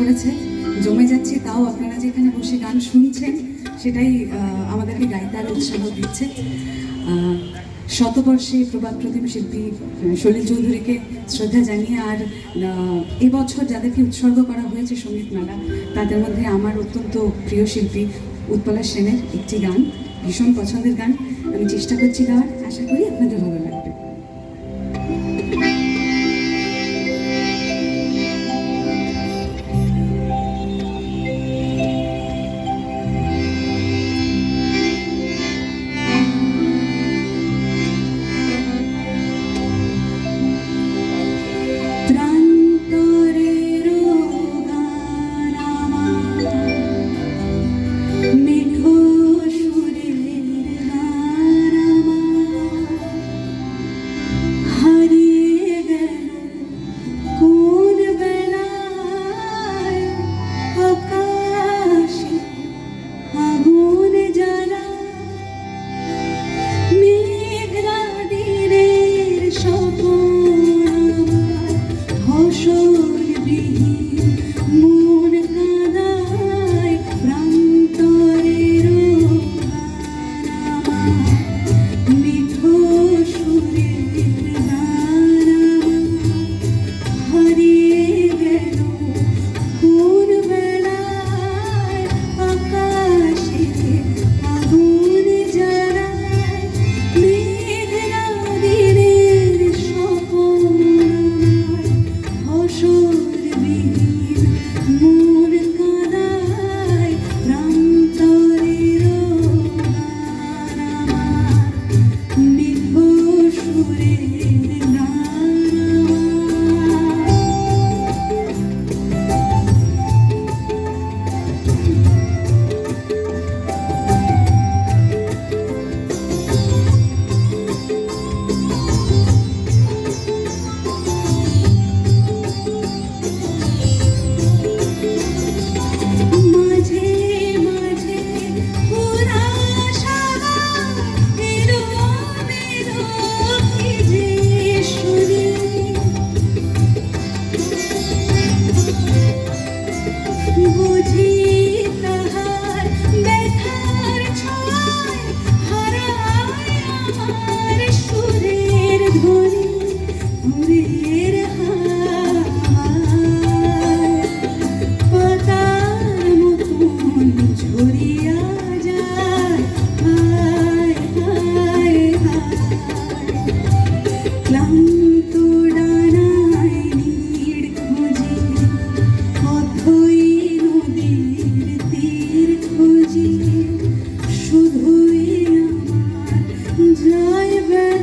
করেছে জমে যাচ্ছে তাও আপনারা যে এখানে বসে গান শুনছেন, সেটাই আমাদেরকে গাইতে আরও উৎসাহ দিচ্ছে। শতবর্ষে প্রবাদ প্রতিম শিল্পী সলিল চৌধুরীকে শ্রদ্ধা জানিয়ে আর এবছর যাদেরকে উৎসর্গ করা হয়েছে সংগীত মেলা তাদের মধ্যে আমার অত্যন্ত প্রিয় শিল্পী উৎপলা সেনের একটি গান, ভীষণ পছন্দের গান। আমি চেষ্টা করছি গাওয়ার, আশা করি আপনাদের ভালো লাগবে। driver